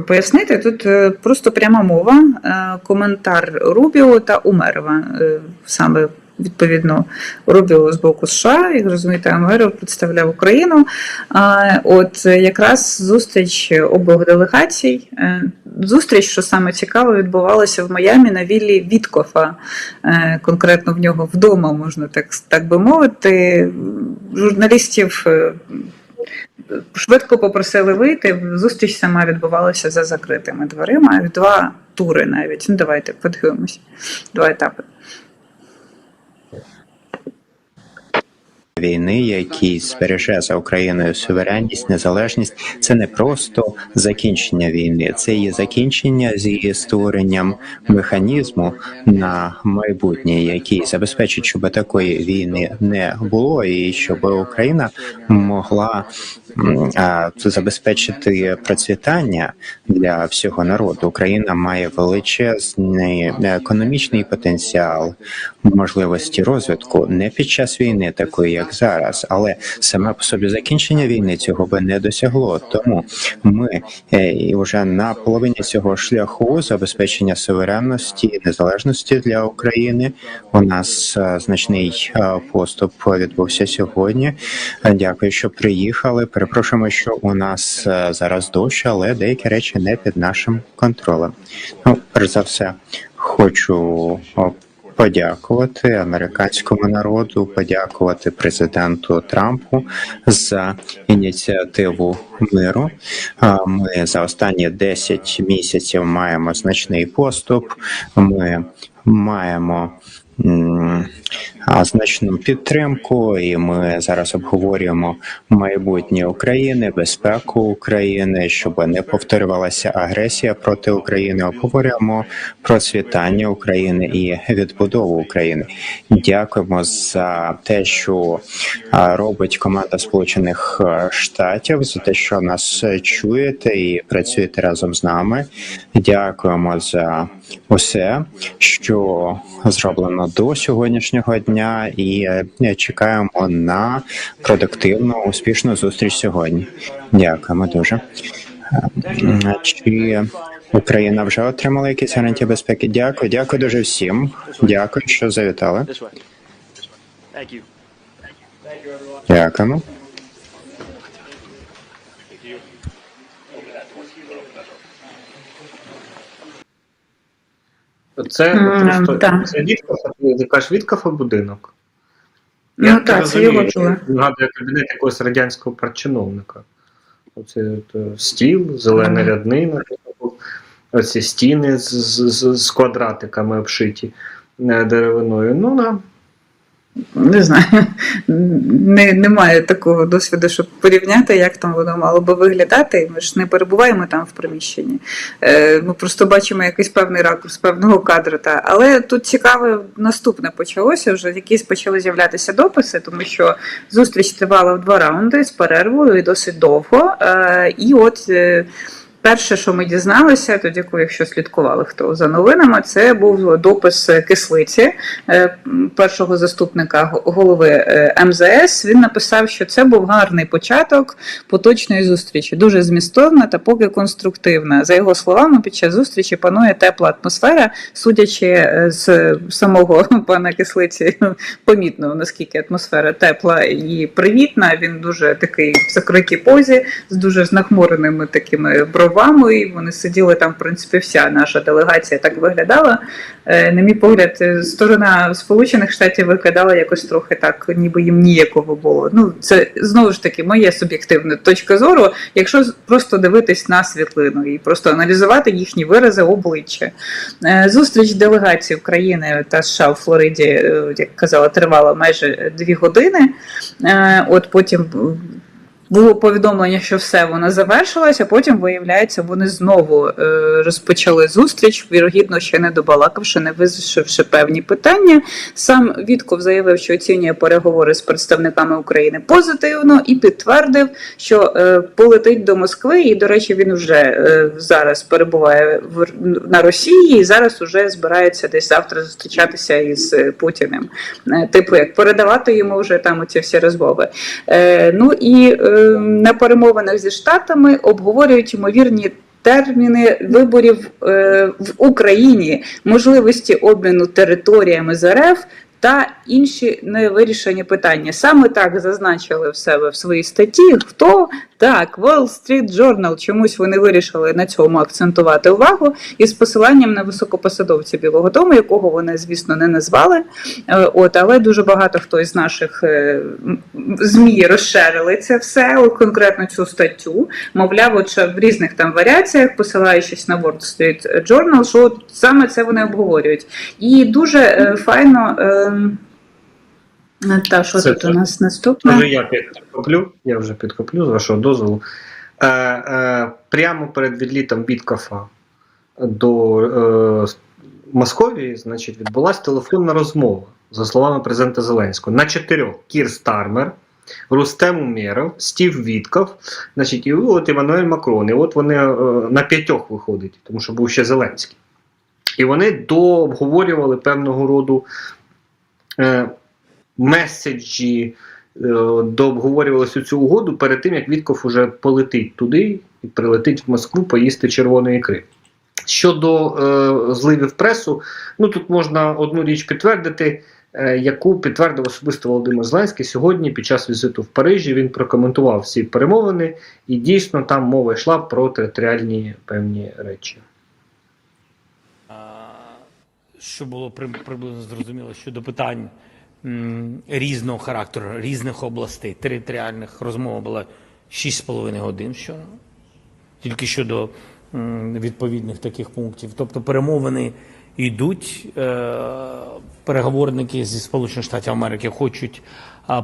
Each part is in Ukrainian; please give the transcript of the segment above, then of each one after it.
пояснити. Тут е, просто пряма мова, е, коментар Рубіо та Умерова. Е, Саме відповідно Рубіо з боку США, як розумієте, Умеров представляв Україну. От е, якраз зустріч обох делегацій. Е, Зустріч, що саме цікаво, відбувалася в Майамі на віллі Віткофа, Е, конкретно в нього вдома, можна так, так би мовити. Журналістів. Швидко попросили вийти. Зустріч сама відбувалася за закритими дверима. Два тури навіть. Ну давайте подивимось. Два етапи. Війни, який збереже за Україною суверенність, незалежність, це не просто закінчення війни, це є закінчення з її створенням механізму на майбутнє, який забезпечить, щоб такої війни не було, і щоб Україна могла забезпечити процвітання для всього народу. Україна має величезний економічний потенціал, можливості розвитку не під час війни, такої як зараз, але саме по собі закінчення війни цього би не досягло. Тому ми е, вже на половині цього шляху забезпечення суверенності незалежності для України. У нас е, значний е, поступ відбувся сьогодні. Дякую, що приїхали. Перепрошуємо, що у нас зараз дощ, але деякі речі не під нашим контролем. Ну, перш за все, хочу подякувати американському народу, подякувати президенту Трампу за ініціативу миру. Ми за останні 10 місяців маємо значний поступ. Ми маємо. Значну підтримку, і ми зараз обговорюємо майбутнє України, безпеку України, щоб не повторювалася агресія проти України. Обговорюємо процвітання України і відбудову України. Дякуємо за те, що робить команда Сполучених е, Штатів, за те, що нас е, чуєте і працюєте разом з нами. Дякуємо за усе, що зроблено до сьогоднішнього дня, і е, чекаємо на продуктивну успішну зустріч сьогодні. Дякуємо дуже. Е, Чи Україна вже отримала якісь гарантії безпеки? Дякую, дякую дуже всім. Дякую, що завітали. Дякуємо. Це М, просто Відкафа це будинок. Ну Я так, це його. Нагадує кабінет якогось радянського парчиновника. Оце от, е, стіл, зелена ряднина, оці стіни з, з, з, з квадратиками обшиті е, деревиною. Ну, да. Не знаю, не, немає такого досвіду, щоб порівняти, як там воно мало би виглядати. Ми ж не перебуваємо там в приміщенні. Е, Ми просто бачимо якийсь певний ракурс певного кадру. Та. Але тут цікаве наступне почалося. Вже якісь почали з'являтися дописи, тому що зустріч тривала в два раунди з перервою і досить довго. Е, І от. е, Перше, що ми дізналися, тоді, якщо слідкували хто за новинами, це був допис кислиці е, першого заступника голови е, МЗС. Він написав, що це був гарний початок поточної зустрічі, дуже змістовна та поки конструктивна. За його словами, під час зустрічі панує тепла атмосфера, судячи е, з самого пана кислиці, помітно наскільки атмосфера тепла і привітна. Він дуже такий в закритій позі з дуже нахмуреними такими бровами. І вони сиділи там, в принципі, вся наша делегація так виглядала. Е, На мій погляд, е, сторона Сполучених Штатів виглядала якось трохи так, ніби їм ніяково було. Ну, це знову ж таки моя суб'єктивна точка зору. Якщо просто дивитись на світлину і просто аналізувати їхні вирази обличчя. Е, Зустріч делегацій України та США у Флориді, як казала, тривала майже дві години. От потім було повідомлення, що все воно завершилось, а потім, виявляється, вони знову е, розпочали зустріч, вірогідно, ще не добалакавши, не вирішивши певні питання. Сам Вітков заявив, що оцінює переговори з представниками України позитивно і підтвердив, що е, полетить до Москви. І, до речі, він вже е, зараз перебуває в, на Росії і зараз уже збирається десь завтра зустрічатися із е, Путіним. Е, Типу, як передавати йому вже там оці всі розмови. Е, ну і е, на перемовинах зі штатами обговорюють ймовірні терміни виборів е, в Україні, можливості обміну територіями з РФ та інші невирішені питання. Саме так зазначили в себе в своїй статті. Хто так, Wall Street Journal, чомусь вони вирішили на цьому акцентувати увагу із посиланням на високопосадовця Білого Дому, якого вони, звісно, не назвали. Е, От, але дуже багато хто із наших е, змі розширили це все, конкретно цю статтю. Мовляв, от в різних там варіаціях, посилаючись на Wall Street Journal, що от саме це вони обговорюють. І дуже е, файно. Е, та що Це тут це- у нас наступне? Я підкоплю, я вже підкоплю з вашого дозволу. Е, е, прямо перед відлітом Біткафа до е, Московії, значить, відбулася телефонна розмова, за словами президента Зеленського, на чотирьох: Кір Стармер, Рустем Умєров, Стів Вітков, значить, і от Еммануель Макрон. І от вони е, на п'ятьох виходять, тому що був ще Зеленський. І вони дообговорювали певного роду меседжі, е, дообговорювалися цю угоду перед тим, як Вітков уже полетить туди і прилетить в Москву поїсти червоної ікри. Щодо е, зливів пресу, ну тут можна одну річ підтвердити, е, яку підтвердив особисто Володимир Зеленський сьогодні під час візиту в Парижі. Він прокоментував всі перемовини, і дійсно там мова йшла про територіальні певні речі. Що було при- приблизно зрозуміло щодо питань різного характеру, різних областей, територіальних розмова була 6,5 годин вчора, тільки щодо відповідних таких пунктів. Тобто перемовини йдуть, е, переговорники зі Сполучених Штатів Америки хочуть.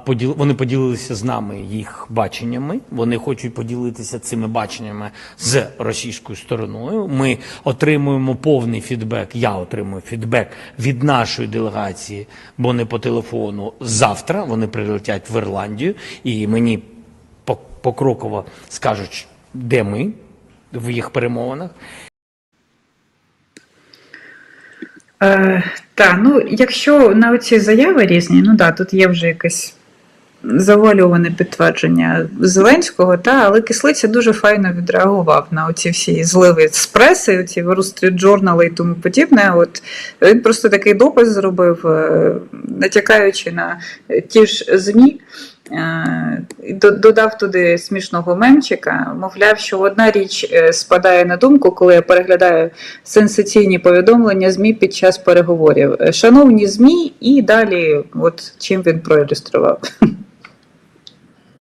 Поділ... Вони поділилися з нами їх баченнями. Вони хочуть поділитися цими баченнями з російською стороною. Ми отримуємо повний фідбек. Я отримую фідбек від нашої делегації, бо не по телефону. Завтра вони прилетять в Ірландію, і мені по- покроково скажуть, де ми в їх перемовинах. Е, та, ну якщо на оці заяви різні, ну да, тут є вже якесь завуальоване підтвердження Зеленського, та, але Кислиця дуже файно відреагував на оці всі зливи з преси, оці Wall Street Journal і тому подібне. От він просто такий допис зробив, е, натякаючи на ті ж ЗМІ. Е, Додав туди смішного мемчика, мовляв, що одна річ е, спадає на думку, коли я переглядаю сенсаційні повідомлення ЗМІ під час переговорів. Е, Шановні ЗМІ, і далі, от чим він проілюстрував.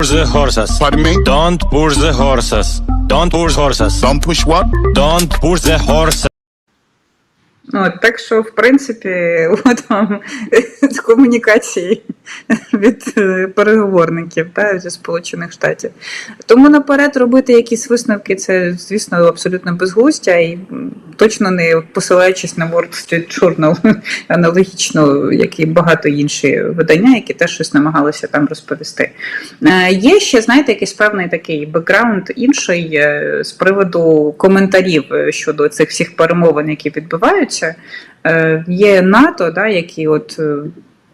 push the horses. Pardon me? Don't push the horses. Don't push horses. Don't push what? Don't push the horses. Ну, от, так що, в принципі, от вам комунікації від е, переговорників та, зі Сполучених Штатів. Тому наперед робити якісь висновки, це, звісно, абсолютно безглуздя і точно не посилаючись на Wall Street Journal, аналогічно, як і багато інші видання, які теж щось намагалися там розповісти. Е, Є ще, знаєте, якийсь певний такий бекграунд інший е, з приводу коментарів щодо цих всіх перемовин, які відбуваються. Е, Є НАТО, да, які от е,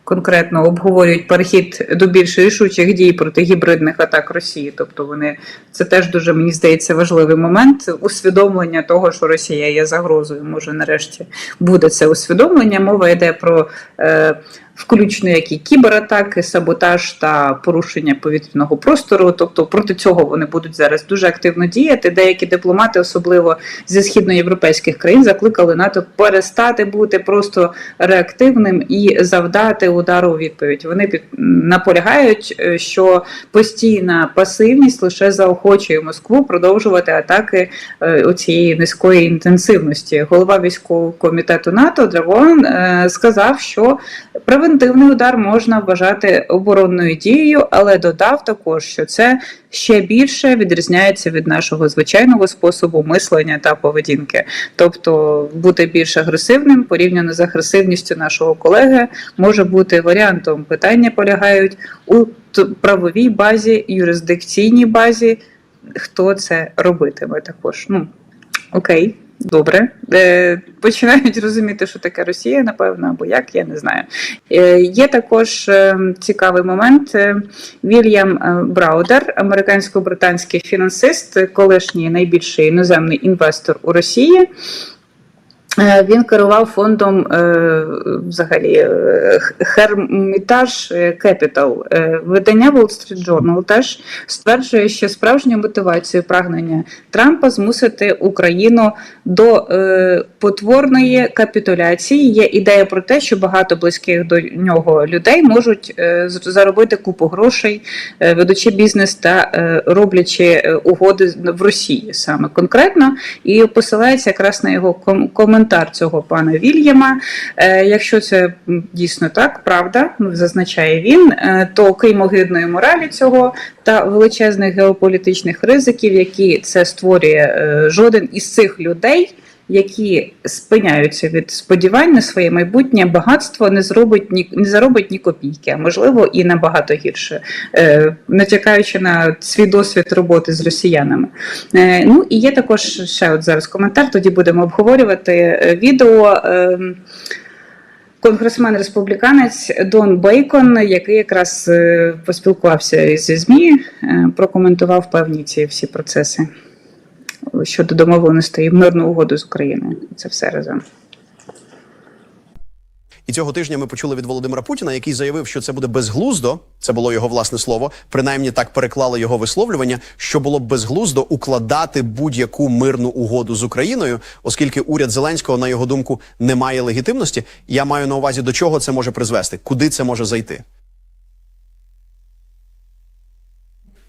конкретно обговорюють перехід до більш рішучих дій проти гібридних атак Росії. Тобто вони це теж дуже мені здається важливий момент усвідомлення того, що Росія є загрозою. Може, нарешті буде це усвідомлення. Мова йде про е, включно як і кібератаки, саботаж та порушення повітряного простору. Тобто проти цього вони будуть зараз дуже активно діяти. Деякі дипломати, особливо зі східноєвропейських країн, закликали НАТО перестати бути просто реактивним і завдати удару у відповідь. Вони під наполягають, е, що постійна пасивність лише заохочує Москву продовжувати атаки е, оцієї низької інтенсивності. Голова військового комітету НАТО Драгон е, сказав, що превентивний удар можна вважати оборонною дією, але додав також, що це ще більше відрізняється від нашого звичайного способу мислення та поведінки. Тобто бути більш агресивним порівняно з агресивністю нашого колеги може бути варіантом. Питання полягають у правовій базі, юрисдикційній базі. Хто це робитиме також? Ну окей. Добре, е, починають розуміти, що таке Росія, напевно, або як, я не знаю. Е, є також е, цікавий момент. Вільям Браудер, американсько-британський фінансист, колишній найбільший іноземний інвестор у Росії. Е, Він керував фондом е, взагалі е, Hermitage Capital. Видання Wall Street Journal теж стверджує, що справжньою мотивацією прагнення Трампа змусити Україну до потворної капітуляції. Є ідея про те, що багато близьких до нього людей можуть заробити купу грошей, ведучи бізнес та роблячи угоди в Росії саме конкретно, і посилається якраз на його ком- коментар цього пана Вільяма. Е, Якщо це дійсно так, правда, ну, зазначає він, е, то крім огидної моралі цього та величезних геополітичних ризиків, які це створює е, жоден із цих людей. Які спиняються від сподівань на своє майбутнє багатство, не зробить ні не заробить ні копійки, а можливо і набагато гірше, е, натякаючи на свій досвід роботи з росіянами. Е, ну і є також ще от зараз коментар. Тоді будемо обговорювати е, відео. Е, Конгресмен республіканець Дон Бейкон, який якраз е, поспілкувався зі ЗМІ, е, прокоментував певні ці всі процеси щодо домовленостей мирну угоду з Україною. Це все разом. І цього тижня ми почули від Володимира Путіна, який заявив, що це буде безглуздо. Це було його власне слово. Принаймні так переклали його висловлювання, що було б безглуздо укладати будь-яку мирну угоду з Україною, оскільки уряд Зеленського, на його думку, не має легітимності. Я маю на увазі, до чого це може призвести, куди це може зайти.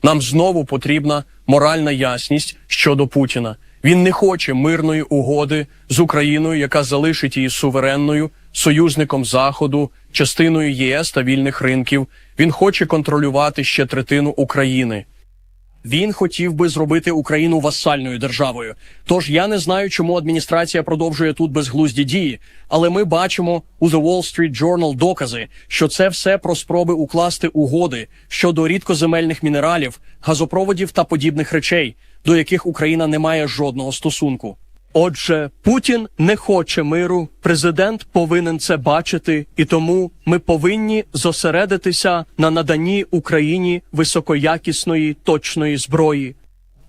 Нам знову потрібна моральна ясність щодо Путіна. Він не хоче мирної угоди з Україною, яка залишить її суверенною, союзником Заходу, частиною ЄС та вільних ринків. Він хоче контролювати ще третину України. Він хотів би зробити Україну васальною державою. Тож я не знаю, чому адміністрація продовжує тут безглузді дії, але ми бачимо у The Wall Street Journal докази, що це все про спроби укласти угоди щодо рідкоземельних мінералів, газопроводів та подібних речей, до яких Україна не має жодного стосунку. Отже, Путін не хоче миру, президент повинен це бачити, і тому ми повинні зосередитися на наданні Україні високоякісної точної зброї.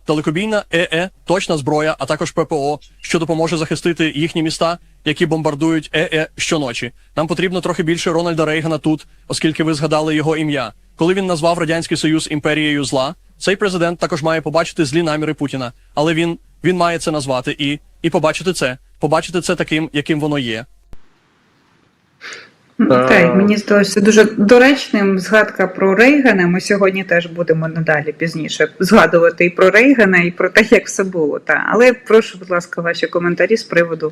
Далекобійна ЕЕ, точна зброя, а також ППО, що допоможе захистити їхні міста, які бомбардують ЕЕ щоночі. Нам потрібно трохи більше Рональда Рейгана тут, оскільки ви згадали його ім'я. Коли він назвав радянський союз імперією зла, цей президент також має побачити злі наміри Путіна, але він, він має це назвати і, і побачити це, побачити це таким, яким воно є. Так, мені здалося дуже доречним згадка про Рейгана. Ми сьогодні теж будемо надалі пізніше згадувати і про Рейгана, і про те, як все було. Та. Але прошу, будь ласка, ваші коментарі з приводу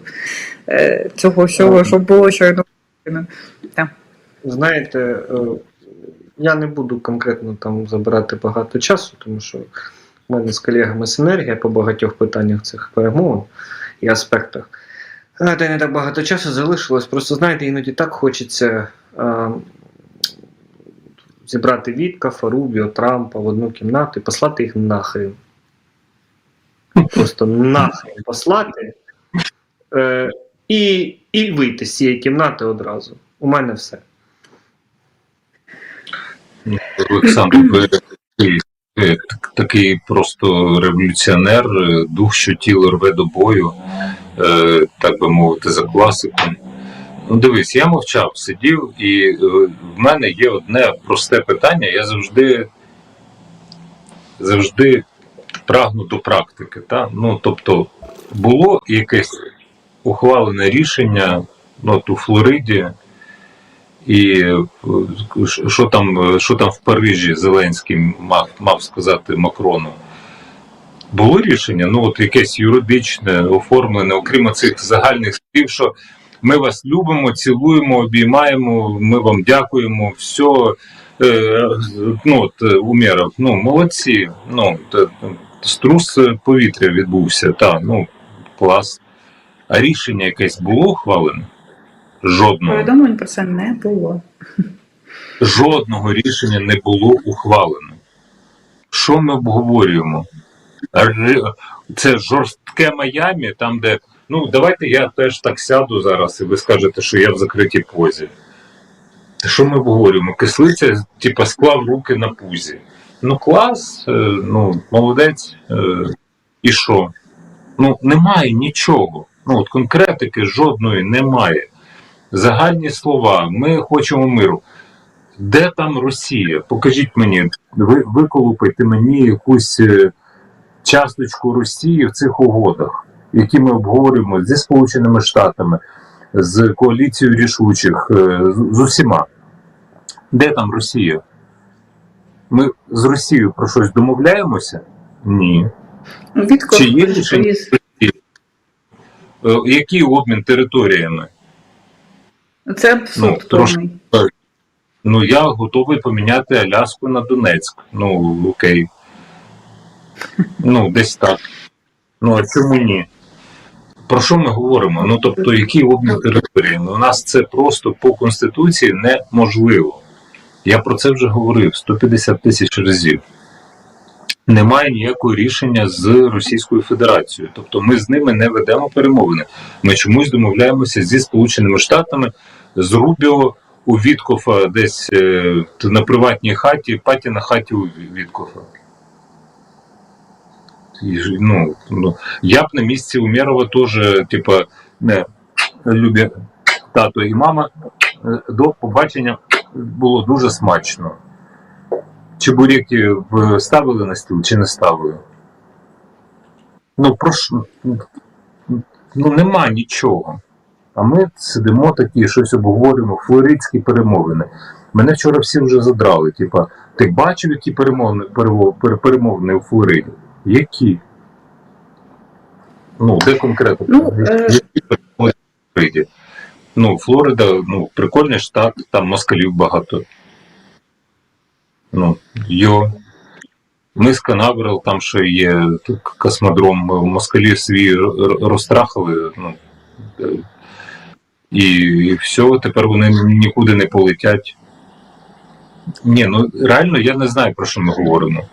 е, цього всього, що було щойно. Так. Знаєте, е, я не буду конкретно там забирати багато часу, тому що в мене з колегами синергія по багатьох питаннях цих перемовин і аспектах. Е, Та не так багато часу залишилось. Просто знаєте, іноді так хочеться е, зібрати Віткафа, Рубіо, Трампа в одну кімнату і послати їх нахрен. Просто нахрен послати. Е, і, і вийти з цієї кімнати одразу. У мене все. Олександр, ви такий, е, просто революціонер, е, дух, що тіло рве до бою, е, так би мовити, за класиком. Ну, дивись, я мовчав, сидів, і в мене є одне просте питання. Я завжди завжди прагну до практики. Та? Ну, тобто, було якесь ухвалене рішення ну, от у Флориді. І е, що там, е, що там в Парижі Зеленський мав, мав сказати Макрону? Було рішення, ну от якесь юридичне, оформлене, окрім цих загальних слів, що ми вас любимо, цілуємо, обіймаємо, ми вам дякуємо, все. Е, ну, от, е, Умєров, ну, молодці. Ну, струс повітря відбувся, так, ну, клас. А рішення якесь було ухвалене? Жодного. Повідомлень про це не було. жодного рішення не було ухвалено. Що ми обговорюємо? Це жорстке Майамі, там, де Ну, давайте я теж так сяду зараз, і ви скажете, що я в закритій позі. Що ми обговорюємо? Кислиця, типа, склав руки на пузі. Ну, клас, е, ну, молодець. е, І що? Ну, немає нічого. Ну, от конкретики жодної немає. Загальні слова, ми хочемо миру. Де там Росія? Покажіть мені, ви виколупайте мені якусь е, часточку Росії в цих угодах, які ми обговорюємо зі Сполученими Штатами, з коаліцією рішучих, е, з, з усіма. Де там Росія? Ми з Росією про щось домовляємося? Ні. Вітков Чи є рішення? Е, Який обмін територіями? Це абсурд Ну, трошки. Ну, я готовий поміняти Аляску на Донецьк. Ну, окей. Ну, десь так. Ну, а чому ні? Про що ми говоримо? Ну, тобто, який обмін територіями? У нас це просто по Конституції неможливо. Я про це вже говорив 150 тисяч разів. Немає ніякого рішення з Російською Федерацією. Тобто ми з ними не ведемо перемовини. Ми чомусь домовляємося зі Сполученими Штатами, з Рубіо у Віткофа десь е, на приватній хаті, паті на хаті у Віткофа. Ну, ну, я б на місці Умєрова теж, типа, не, любі тато і мама, е, до побачення було дуже смачно. Чебуреки ставили на стіл чи не ставили? Ну, прошу, ну нема нічого. А ми сидимо такі, щось обговорюємо, флоридські перемовини. Мене вчора всі вже задрали. Типа, ти бачив, які перемовини, перемовини у Флориді? Які? Ну, де конкретно? Ну, е, Які перемовини у Флориді? Ну, Флорида, ну, прикольний штат, там москалів багато. Ну, йо. Ми з Канаверал, там ще є космодром, москалі свій розтрахали. Ну, е, і, і все, тепер вони нікуди не полетять. Ні, ну реально я не знаю, про що ми говоримо.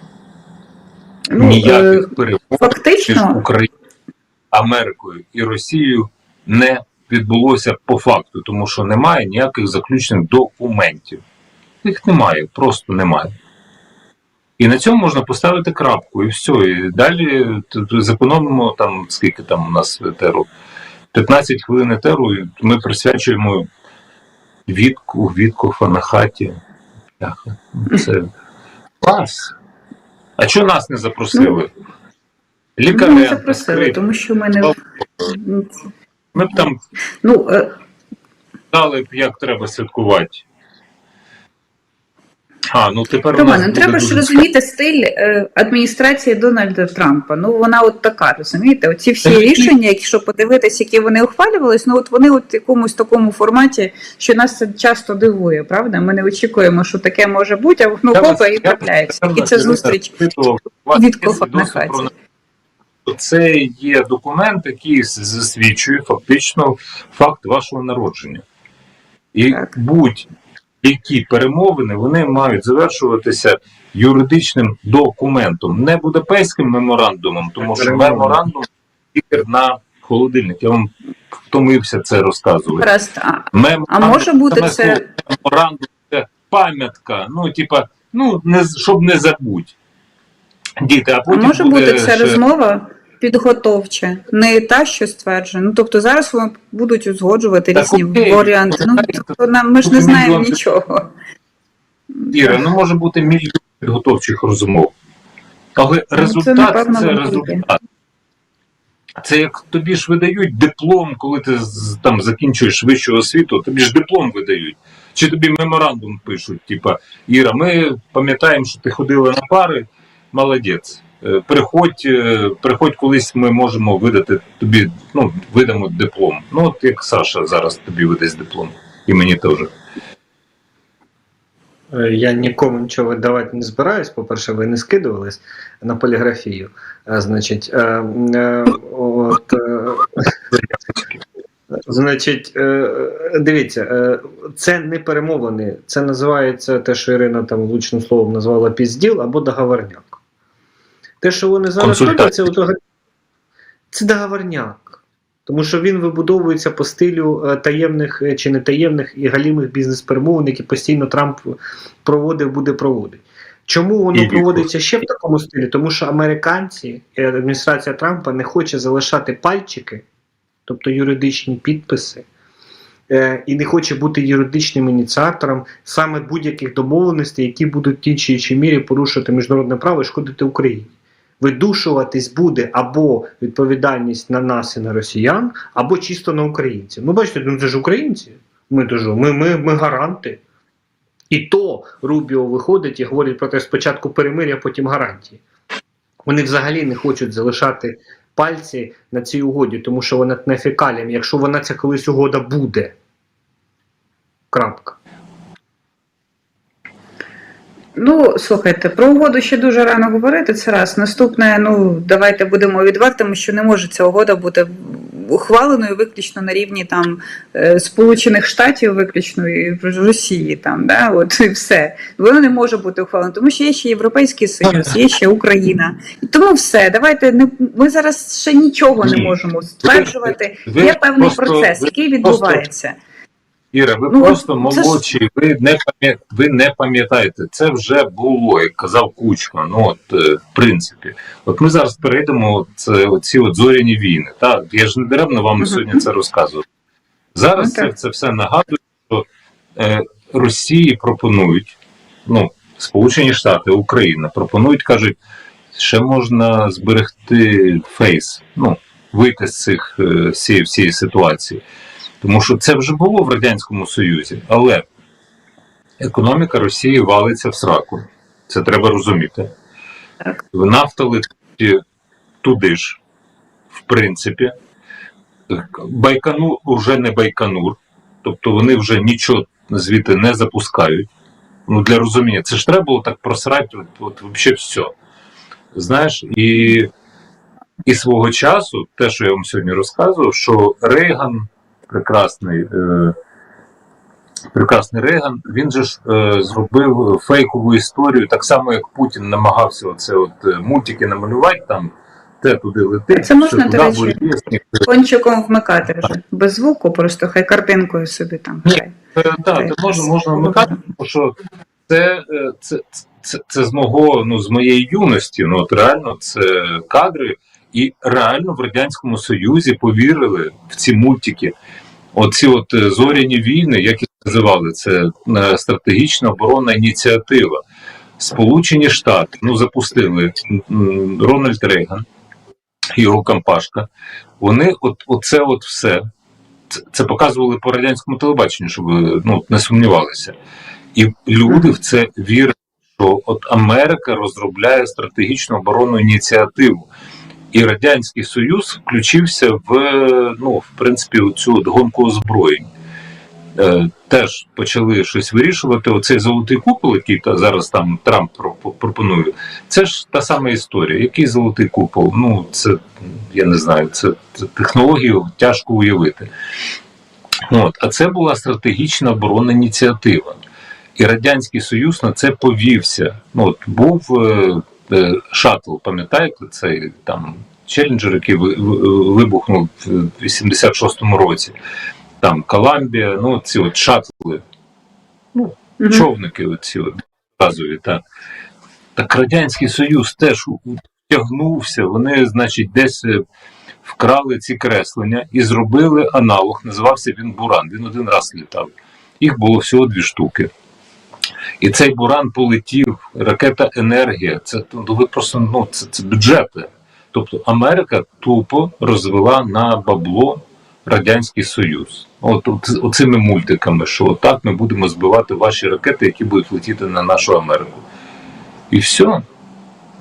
ну, е, Ніяких перемог між Україною, Америкою і Росією не відбулося по факту, тому що немає ніяких заключених документів. Їх немає, просто немає. І на цьому можна поставити крапку, і все. І далі зекономимо там, скільки там у нас етеру, 15 хвилин етеру, і ми присвячуємо Вітку, Віткофа на хаті. Ну, Це клас. А чого нас не запросили? ми не запросили, тому що ми не Ми б там ну е, дали б, як треба святкувати. А, ну тепер Роман, ну треба ж дуже розуміти стиль е, адміністрації Дональда Трампа. Ну вона от така, розумієте? Оці всі рішення, якщо подивитись, які вони ухвалювались, ну от вони от в якомусь такому форматі, що нас це часто дивує, правда? Ми не очікуємо, що таке може бути, а воно хопа і трапляється. І це зустріч від кофа на хаті. Це є документ, який засвідчує фактично факт вашого народження. І Так. Будь-які перемовини вони мають завершуватися юридичним документом, не будапештським меморандумом, тому що меморандум тільки на холодильник. Я вам втомився це розказувати. А, Меморандум, а може бути це меморандум це пам'ятка. Ну, типа, ну не з- щоб не забудь. Діти, а А потім може буде бути це ще- розмова підготовча, не та, що стверджує. Ну тобто зараз вони будуть узгоджувати Так, різні окей. варіанти. Ну тобто нам ми ж не знаємо мільйон нічого. Іра, ну може бути мільйон підготовчих розмов. Але результат Ну, напевно, це результат. Це як тобі ж видають диплом, коли ти там закінчуєш вищу освіту, тобі ж диплом видають. Чи тобі меморандум пишуть, типа Іра, ми пам'ятаємо, що ти ходила на пари, молодець. Е, Приходь, е, приходь колись ми можемо видати тобі, ну, видамо диплом. Ну, от як Саша зараз тобі видасть диплом. І мені теж. Е, Я нікому нічого видавати не збираюсь. По-перше, ви не скидувались на поліграфію. Значить, е, е, от, е, значить, е, дивіться, е, це не перемовини. Це називається те, що Ірина там влучним словом назвала пізділ або договорняк. Те, що вони зараз роблять, це, це договорняк. Тому що він вибудовується по стилю е, таємних е, чи не таємних і галімих бізнес-перемовин, які постійно Трамп проводив, буде проводити. Чому воно І- проводиться ще в такому стилі? Тому що американці і адміністрація Трампа не хоче залишати пальчики, тобто юридичні підписи, е, і не хоче бути юридичним ініціатором саме будь-яких домовленостей, які будуть в тій чи іншій мірі порушувати міжнародне право і шкодити Україні. Видушуватись буде або відповідальність на нас і на росіян, або чисто на українців. Ну, бачите, ну це ж українці. Ми, дуже, ми, ми, ми гаранти. І то Рубіо виходить і говорить про те, спочатку перемир'я, потім гарантії. Вони взагалі не хочуть залишати пальці на цій угоді, тому що вона не фекаліям, якщо вона ця колись угода буде. Крапка. Ну, слухайте, про угоду ще дуже рано говорити. Це раз. Наступне, ну давайте будемо відвертими, що не може ця угода бути ухваленою виключно на рівні там е, Сполучених Штатів, виключно і Росії. Там да, от і все. Воно не може бути ухвалено, тому що є ще Європейський Союз, є ще Україна. І тому все. Давайте не ми зараз ще нічого не можемо стверджувати. Є певний процес, який відбувається. Іра, ви Ну, просто це ж- молодші, ви не ви не пам'ятаєте. Це вже було, як казав Кучма. Ну от е, в принципі, от ми зараз перейдемо. Це оці от зоряні війни. Так, я ж не даремно вам Мгм. сьогодні це розказував. Зараз Ну, це, це все нагадує, що е, Росії пропонують, ну, Сполучені Штати, Україна пропонують, кажуть, ще можна зберегти фейс, ну, вийти з цих е, всієї ситуації. Тому що це вже було в Радянському Союзі, але економіка Росії валиться в сраку. Це треба розуміти. Нафта летить туди ж, в принципі. Байконур вже не Байконур, тобто вони вже нічого звідти не запускають. Ну, для розуміння, це ж треба було так просрати, от, от взагалі все. Знаєш, і, і свого часу, те, що я вам сьогодні розказував, що Рейган, прекрасний, е, прекрасний Рейган, він же ж е, зробив фейкову історію, так само, як Путін намагався оце от е, мультики намалювати там, те туди летить, Це можна, до речі, буде. Кончиком вмикати вже. Без звуку, просто хай картинкою собі там. Ні. Е, Так, це можна, можна вмикати, тому що це, е, це, це, це з мого, ну, з моєї юності. Ну, от реально, це кадри, і реально в Радянському Союзі повірили в ці мультики. Оці от е, зоряні війни, як їх називали, це е, стратегічна оборонна ініціатива. Сполучені Штати ну, запустили Рональд Рейган, його компашка. Вони от, оце от все це, це показували по радянському телебаченню, щоб ну, не сумнівалися. І люди в це вірять, що от Америка розробляє стратегічну оборонну ініціативу. І Радянський Союз включився в ну, в принципі цю гонку озброєнь. Е, теж почали щось вирішувати. Оцей золотий купол, який зараз там Трамп пропонує, це ж та сама історія. Який золотий купол? Ну, це я не знаю, це, це технологію тяжко уявити. От, а це була стратегічна оборонна ініціатива. І Радянський Союз на це повівся. Ну, от, був е, шаттл, пам'ятаєте, цей там челенджер, який ви- ви- вибухнув в 86-му році. Там Коламбія, ну ці от шаттли, Мгм. човники, оці от газові. Так. так Радянський Союз теж втягнувся. Вони, значить, десь е, вкрали ці креслення і зробили аналог. Називався він Буран. Він один раз літав. Їх було всього дві штуки. І цей буран полетів, ракета енергія. Це ну, ви просто ну, це, це бюджети. Тобто Америка тупо розвела на бабло Радянський Союз. От, от оцими мультиками, що отак ми будемо збивати ваші ракети, які будуть летіти на нашу Америку. І все.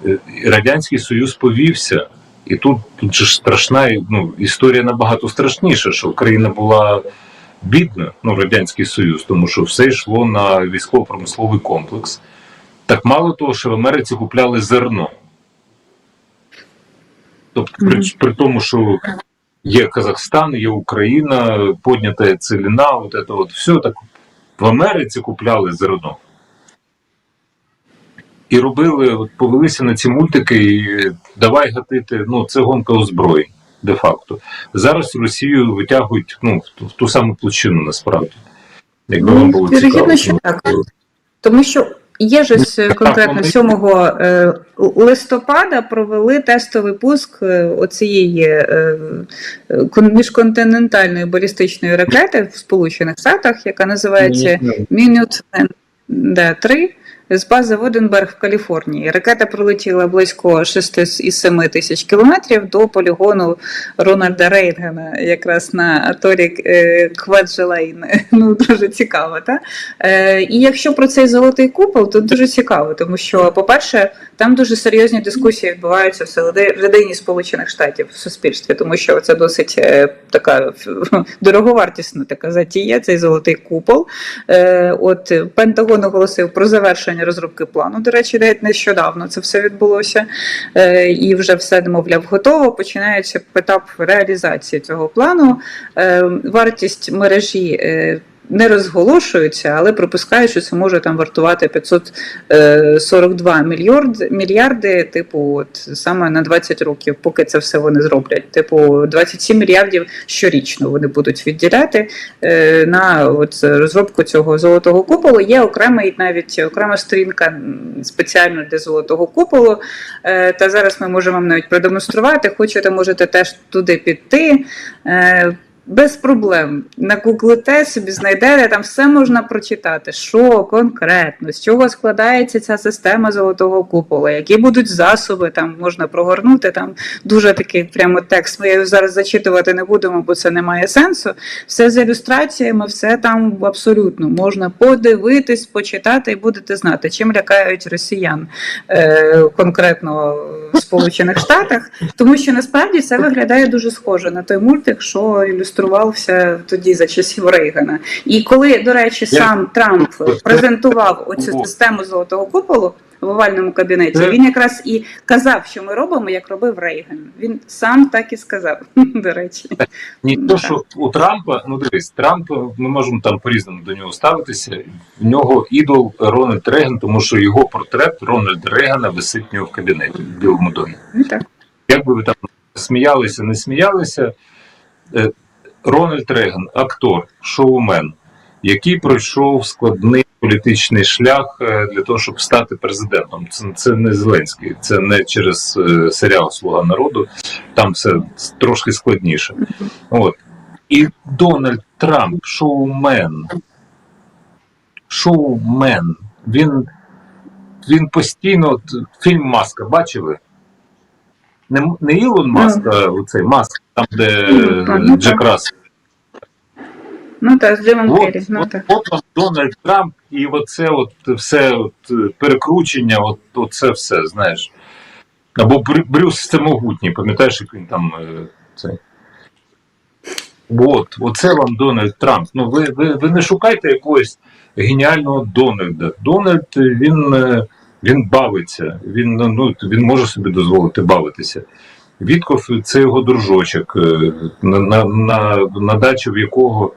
Е, Радянський Союз повівся. І тут, тут ж страшна ну, історія набагато страшніша, що Україна була бідна, ну, Радянський Союз, тому що все йшло на військово-промисловий комплекс. Так мало того, що в Америці купляли зерно. Тобто, при, при тому, що є Казахстан, є Україна, поднята целіна, от це от все так в Америці купляли зерно. І робили, от повелися на ці мультики, і давай гатити, ну, це гонка озброєнь. Де-факто. Зараз Росію витягують ну, в ту, в ту саму площину насправді. Якби вам було цікаво. що так. Тому що є ж ось, конкретно 7 е, листопада провели тестовий пуск е, оцієї е, кон- міжконтинентальної балістичної ракети в Сполучених Штатах, яка називається Мінютмен да, 3 з бази Воденберг в Каліфорнії. Ракета пролетіла близько 6 із 7 тисяч кілометрів до полігону Рональда Рейгана, якраз на атолі е, Кваджелейн. Ну, дуже цікаво, так? Е, і якщо про цей золотий купол, то дуже цікаво, тому що, по-перше, там дуже серйозні дискусії відбуваються всередині Сполучених Штатів в суспільстві, тому що це досить е, така дороговартісна така затія, цей золотий купол. От Пентагон оголосив про завершення розробки плану. До речі, навіть нещодавно це все відбулося, Е, і вже все, мовляв, готово. Починається етап реалізації цього плану. Е, Вартість мережі. Е, Не розголошується, але припускають, що це може там вартувати 542 мільярд, мільярди, типу, от саме на 20 років, поки це все вони зроблять. Типу, 27 мільярдів щорічно вони будуть відділяти е, на от розробку цього золотого куполу. Є окремий навіть окрема сторінка спеціально для золотого куполу. Е, Та зараз ми можемо вам навіть продемонструвати. Хочете, можете теж туди піти. Е, Без проблем нагуглите собі знайдете, там все можна прочитати, що конкретно, з чого складається ця система золотого купола, які будуть засоби, там можна прогорнути. Там дуже такий прямо текст. Ми його зараз зачитувати не будемо, бо це не має сенсу. Все з ілюстраціями, все там абсолютно можна подивитись, почитати і будете знати, чим лякають росіян е, конкретно в Сполучених Штатах, тому що насправді це виглядає дуже схоже на той мультик, що ілюструвався тоді за часів Рейгана. І коли, до речі, сам Трамп презентував оцю систему золотого куполу. В овальному кабінеті він якраз і казав, що ми робимо, як робив Рейган. Він сам так і сказав. До речі, Ні, Ну, то, що у Трампа, ну дивись, Трамп, ми можемо там по-різному до нього ставитися. В нього ідол Рональд Рейган, тому що його портрет Рональда Рейгана висить в нього в кабінеті в Білому домі. ну так. Як би ви там сміялися, не сміялися, е, Рональд Рейган, актор, шоумен, який пройшов складний політичний шлях е, для того, щоб стати президентом. Це, це не Зеленський, це не через е, серіал Слуга народу, там все трошки складніше. От. І Дональд Трамп, шоумен. Шоумен. Він, він постійно. Фільм Маска бачили? Не, не Ілон Маск, а оцей Маск, там, де Ну, так, ну, Джек так. Рассел. Ну так, з Джимом От, Керрі. Ну от, так. от вам Дональд Трамп, і оце от все от, е, перекручення, от, оце все, знаєш. Або Брю- Брюс Всемогутній, пам'ятаєш, як він там е, цей. От, оце вам Дональд Трамп. Ну, ви, ви, ви не шукайте якогось геніального Дональда. Дональд е, він, е, він бавиться, він, ну, він може собі дозволити бавитися. Вітков це його дружочок, е, на, на, на, на дачу в якого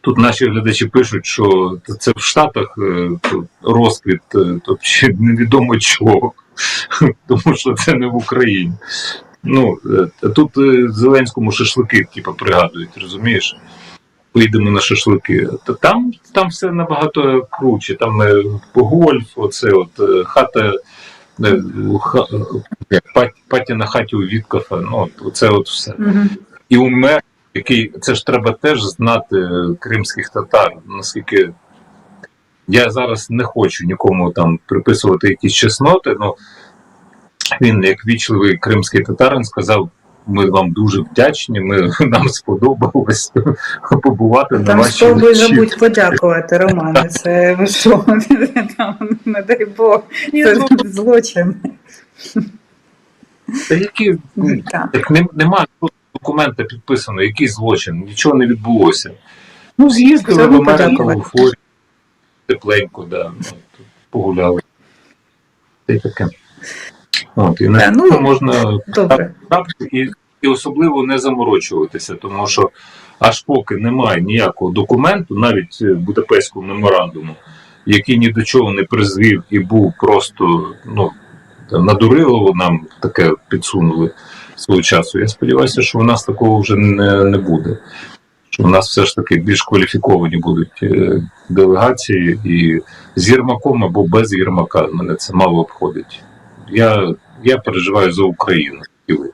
тут наші глядачі пишуть, що це в Штатах е, розквіт, тобто невідомо чого, тому що це не в Україні. Ну, тут Зеленському шашлики, типу, пригадують, розумієш? Поїдемо на шашлики. Та там, там все набагато круче. Там е, гольф, оце от е, хата, е, ха, як, на хаті у Віткафа, ну, оце от все. Угу. І умер, який це ж треба теж знати кримських татар, наскільки я зараз не хочу нікому там приписувати якісь чесноти, але він, як вічливий кримський татарин, сказав. Ми вам дуже вдячні. Ми нам сподобалось побувати на Там вашій спробуй вечірці. забудь подякувати, Романе. Це ви що? Там, не дай Бог, це злочин. Та які ну, Так. так не, немає документа підписано, який злочин, нічого не відбулося. Ну, з'їздили в Америку, в Флориді, тепленько, да, ну, тут погуляли. Та й таке. От, і на ну, можна Добре. і, і особливо не заморочуватися, тому що аж поки немає ніякого документу, навіть е, Будапештського меморандуму, який ні до чого не призвів і був просто ну, надурилово нам таке підсунули. свого часу. Я сподіваюся, що у нас такого вже не, не буде. Що у нас все ж таки більш кваліфіковані будуть е, делегації і з Єрмаком або без Єрмака. Мене це мало обходить. Я, я переживаю за Україну. І ви.